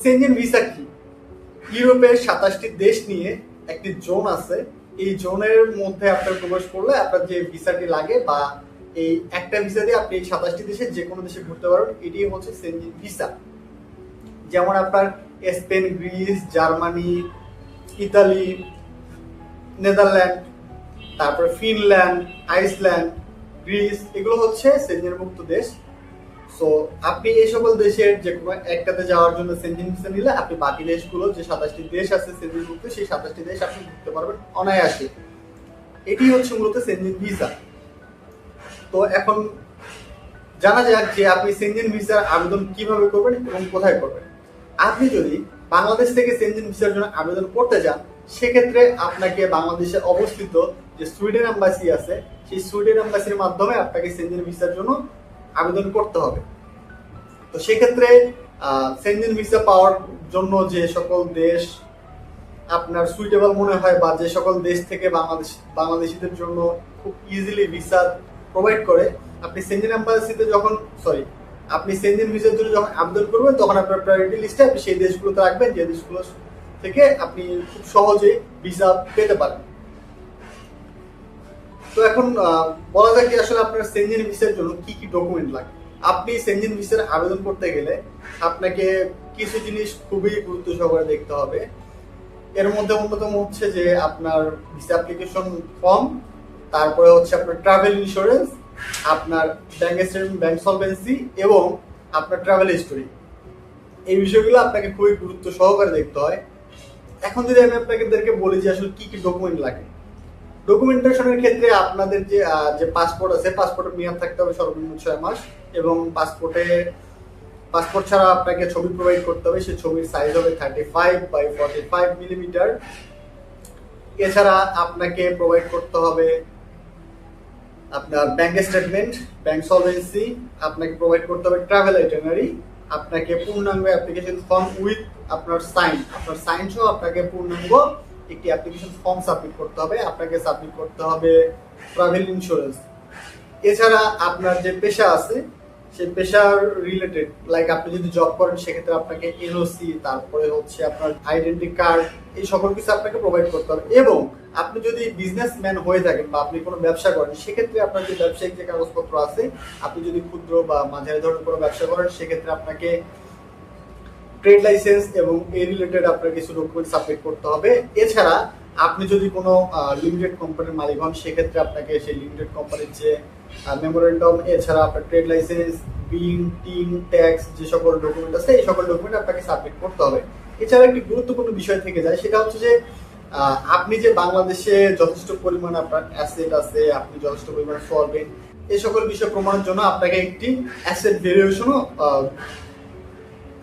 Shenzhen visa কি? ইউরোপের সাতাশটি দেশ নিয়ে একটি জোন আছে। এই জোনের মধ্যে আপনার প্রবেশ করলে আপনার যে ভিসাটি লাগে বা এই একটা ভিসা দিয়ে আপনি সাতাশটি দেশে যে কোনো দেশে ঘুরতে পারবেন, এটি হচ্ছে সেনজেন ভিসা। যেমন আপনার Spain, Greece, Germany, Italy, Netherland, তারপরে ফিনল্যান্ড, আইসল্যান্ড, গ্রিস, এগুলো হচ্ছে সেনজেন মুক্ত দেশ। সো আপনি এই সকল দেশের যে কোনো একটাতে যাওয়ার জন্য ভিসা নিলে আপনি বাকি দেশগুলো, যে সাতাশটি দেশ আছে মুক্ত সেই সাতাশটি দেশ আপনি ঘুরতে পারবেন অনায়াসে। এটি হচ্ছে মূলত সেনজেন ভিসা তো এখন জানা যাক যে আপনি সেনজেন ভিসার আবেদন কীভাবে করবেন এবং কোথায় করবেন। আপনি যদি বাংলাদেশ থেকে সেনজেন ভিসার জন্য আবেদন করতে যান, সেক্ষেত্রে আপনাকে বাংলাদেশে অবস্থিত যে সুইডেন এম্বাসি আছে, সেই সুইডেন এম্বাসির মাধ্যমে আপনাকে সেনজেন ভিসার জন্য আবেদন করতে হবে। তো সেক্ষেত্রে সেনজেন ভিসা পাওয়ার জন্য যে সকল দেশ আপনার সুইটেবল মনে হয় বা যে সকল দেশ থেকে বাংলাদেশ, বাংলাদেশিদের জন্য খুব ইজিলি ভিসা প্রোভাইড করে, আপনি সেনজেন এম্বাসিতে যখন সরি আপনি সেনজেন ভিসার জন্য যখন আবেদন করবেন, তখন আপনার প্রায়োরিটি লিস্টে আপনি সেই দেশগুলোতে রাখবেন, যে দেশগুলো থেকে আপনি খুব সহজে ভিসা পেতে পারেন তো এখন বলা যায় কি আসলে আপনার সেনজেন ভিসার জন্য কি কি ডকুমেন্ট লাগে? আপনি সেনজেন ভিসার আবেদন করতে গেলে আপনাকে কিছু জিনিস খুবই গুরুত্ব সহকারে দেখতে হবে। এর মধ্যে অন্যতম হচ্ছে যে আপনার ভিসা অ্যাপ্লিকেশন ফর্ম তারপরে হচ্ছে আপনার ট্রাভেল ইন্স্যুরেন্স আপনার ব্যাংক স্টেটমেন্ট ব্যাংক সলভেন্সি এবং আপনার ট্রাভেল হিস্টোরি এই বিষয়গুলো আপনাকে খুবই গুরুত্ব সহকারে দেখতে হয়। এখন যদি আমি আপনাদেরকে বলি যে আসলে কি কি ডকুমেন্ট লাগে ডকুমেন্টেশনের ক্ষেত্রে আপনাদের যে যে পাসপোর্ট আছে পাসপোর্টের মেয়াদ থাকতে হবে সর্বনিম্ন ছয় মাস এবং পাসপোর্টে পাসপোর্ট ছাড়া আপনাকে ছবি প্রোভাইড করতে হবে। সেই ছবির সাইজ হবে thirty five by forty five millimetre এছাড়া আপনাকে প্রোভাইড করতে হবে আপনার ব্যাংক স্টেটমেন্ট ব্যাংক সলভেন্সি আপনাকে প্রোভাইড করতে হবে ট্রাভেল আইটেনারি আপনাকে পূর্ণাঙ্গ অ্যাপ্লিকেশন ফর্ম উইথ আপনার সাইন আপনার সাইন সহ আপনাকে পূর্ণাঙ্গ একটি অ্যাপ্লিকেশন ফর্ম সাবমিট করতে হবে, আপনাকে সাবমিট করতে হবে ট্রাভেল ইন্স্যুরেন্স এছাড়া আপনার যে পেশা আছে, সেই পেশার রিলেটেড লাইক আপনি যদি জব করেন, সেক্ষেত্রে আপনাকে এনওসি তারপরে হচ্ছে আপনার আইডেন্টি কার্ড এই সকল কিছু আপনাকে প্রোভাইড করতে হবে। এবং আপনি যদি বিজনেসম্যান হয়ে থাকেন বা আপনি কোনো ব্যবসা করেন, সেক্ষেত্রে আপনার যে ব্যবসায়িক যে কাগজপত্র আছে, আপনি যদি ক্ষুদ্র বা মাঝারি ধরনের কোনো ব্যবসা করেন, সেক্ষেত্রে আপনাকে ট্রেড লাইসেন্স এবং এই রিলেটেড আপনার কিছু ডকুমেন্ট সাবমিট করতে হবে। এছাড়া আপনি যদি কোনো লিমিটেড কোম্পানির মালিক হন, সেক্ষেত্রে আপনাকে সেই লিমিটেড কোম্পানির যে মেমোরেন্ডাম এছাড়া আপনার trade licence BIN TIN tax যে সকল ডকুমেন্ট আছে, এই সকল ডকুমেন্ট আপনাকে সাবমিট করতে হবে। এছাড়া একটি গুরুত্বপূর্ণ বিষয় থেকে যায়, সেটা হচ্ছে যে আপনি যে বাংলাদেশে যথেষ্ট পরিমাণ আপনার অ্যাসেট আছে, আপনি যথেষ্ট পরিমাণ সলভেন্ট এই সকল বিষয় প্রমাণের জন্য আপনাকে একটি অ্যাসেট ভ্যালুয়েশনও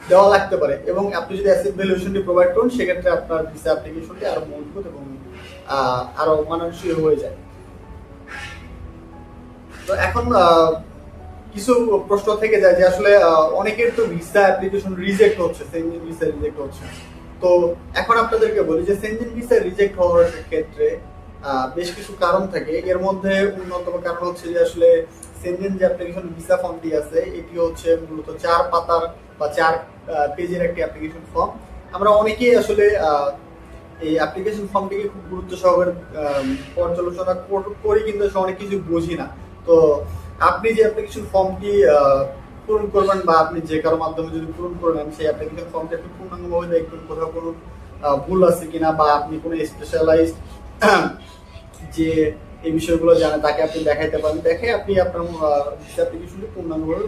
দেওয়া লাগতে পারে। এবং আপনি যদি অ্যাসেট ভ্যালুয়েশনটি প্রোভাইড করুন সেক্ষেত্রে আপনার ভিসা অ্যাপ্লিকেশনটি আরও মজবুত এবং আহ, আরও মানানসই হয়ে যায়। তো এখন কিছু প্রশ্ন থেকে যায় যে আসলে অনেকের তো ভিসা অ্যাপ্লিকেশন রিজেক্ট হচ্ছে সেনজেন ভিসা রিজেক্ট হচ্ছে। তো এখন আপনাদেরকে বলি যে সেনজেন ভিসা রিজেক্ট হওয়ার ক্ষেত্রে বেশ কিছু কারণ থাকে। এর মধ্যে অন্যতম কারণ হচ্ছে যে আসলে সেনজেন যে অ্যাপ্লিকেশন ভিসা ফর্মটি আছে এটি হচ্ছে মূলত চার পাতার বা চার পেজের একটি অ্যাপ্লিকেশন ফর্ম আমরা অনেকেই আসলে এই অ্যাপ্লিকেশন ফর্মটিকে খুব গুরুত্ব সহকারে পর্যালোচনা করি কিন্তু অনেক কিছু বুঝি না। তো আপনি যে অ্যাপ্লিকেশন ফর্মটি পূরণ করবেন বা আপনি যে কারও মাধ্যমে যদি পূরণ করবেন সেই অ্যাপ্লিকেশন ফর্মটি আপনি পূর্ণাঙ্গভাবে দেখবেন কোথাও কোনো ভুল আছে কিনা বা আপনি কোনো স্পেশালাইজড যে এই বিষয়গুলো জানে তাকে আপনি দেখাইতে পারেন। দেখে আপনি আপনার অ্যাপ্লিকেশনটি পূর্ণাঙ্গভাবে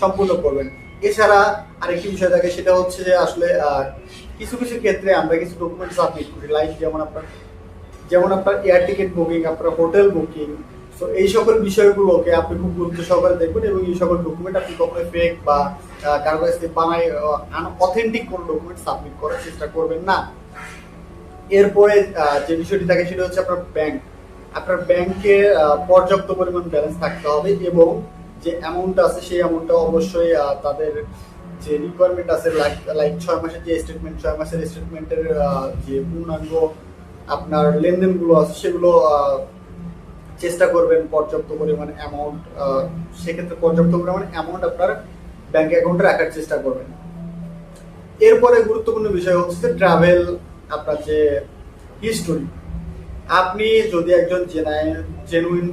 সম্পূর্ণ করবেন। এছাড়া আরেকটি বিষয় থাকে, সেটা হচ্ছে যে আসলে কিছু কিছু ক্ষেত্রে আমরা কিছু ডকুমেন্ট সাবমিট করি লাইক যেমন আপনার যেমন আপনার এয়ার টিকিট বুকিং আপনার হোটেল বুকিং তো এই সকল বিষয়গুলোকে আপনি খুব গুরুত্ব সহকারে দেখবেন এবং এই সকল ডকুমেন্ট আপনি কখনো ফেক বা কারও কাছ থেকে বানাই অথেন্টিক কোনো ডকুমেন্ট সাবমিট করার চেষ্টা করবেন না। এরপরে যে বিষয়টি থাকে, সেটা হচ্ছে আপনার ব্যাংক আপনার ব্যাংকে পর্যাপ্ত পরিমাণ ব্যালেন্স থাকতে হবে এবং যে অ্যামাউন্ট আছে সেই অ্যামাউন্টটা অবশ্যই তাদের যে রিকোয়ারমেন্ট আছে লাইক লাইক ছয় মাসের যে স্টেটমেন্ট ছয় মাসের স্টেটমেন্টের যে পূর্ণাঙ্গ আপনার লেনদেনগুলো আছে, সেগুলো চেষ্টা করবেন পর্যাপ্ত পরিমাণ অ্যামাউন্ট সেক্ষেত্রে পর্যাপ্ত পরিমাণ অ্যামাউন্ট আপনার ব্যাংক অ্যাকাউন্টে রাখার চেষ্টা করবেন। এরপরে গুরুত্বপূর্ণ বিষয় হচ্ছে ট্রাভেল আপনার যে হিস্টোরি আপনি যদি একজন জেনুইন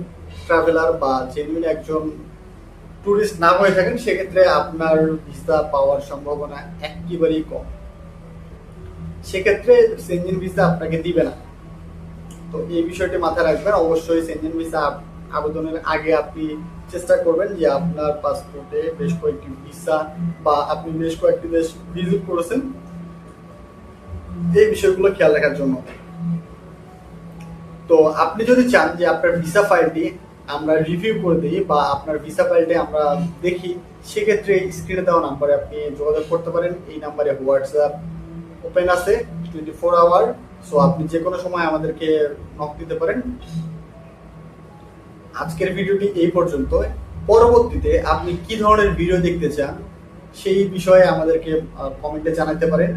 ট্রাভেলার বা জেনুইন একজন ট্যুরিস্ট না হয়ে থাকেন, সেক্ষেত্রে আপনার ভিসা পাওয়ার সম্ভাবনা একেবারেই কম। সেক্ষেত্রে সেঞ্জিন ভিসা আপনাকে দিবে না। তো এই বিষয়টি মাথায় রাখবেন। অবশ্যই সেঞ্জিন ভিসা আবেদনের আগে আপনি চেষ্টা করবেন যে আপনার পাসপোর্টে বেশ কয়েকটি ভিসা বা আপনি বেশ কয়েকটি দেশ ভিজিট করেছেন। এই বিষয়গুলো খেয়াল রাখার জন্য। তো আপনি যদি চান যে আপনার ভিসা ফাইলটি আমরা রিভিউ করে দিই বা আপনার ভিসা ফাইলটি আমরা দেখি, সেক্ষেত্রে স্ক্রিনে দেওয়া নাম্বারে আপনি যোগাযোগ করতে পারেন। এই নাম্বারে হোয়াটসঅ্যাপ ওপেন আছে টোয়েন্টি ফোর আওয়ার সো আপনি যে কোনো সময় আমাদেরকে নক দিতে পারেন। আজকের ভিডিওটি এই পর্যন্ত। পরবর্তীতে আপনি কি ধরনের ভিডিও দেখতে চান, সেই বিষয়ে আমাদেরকে কমেন্টে জানাতে পারেন।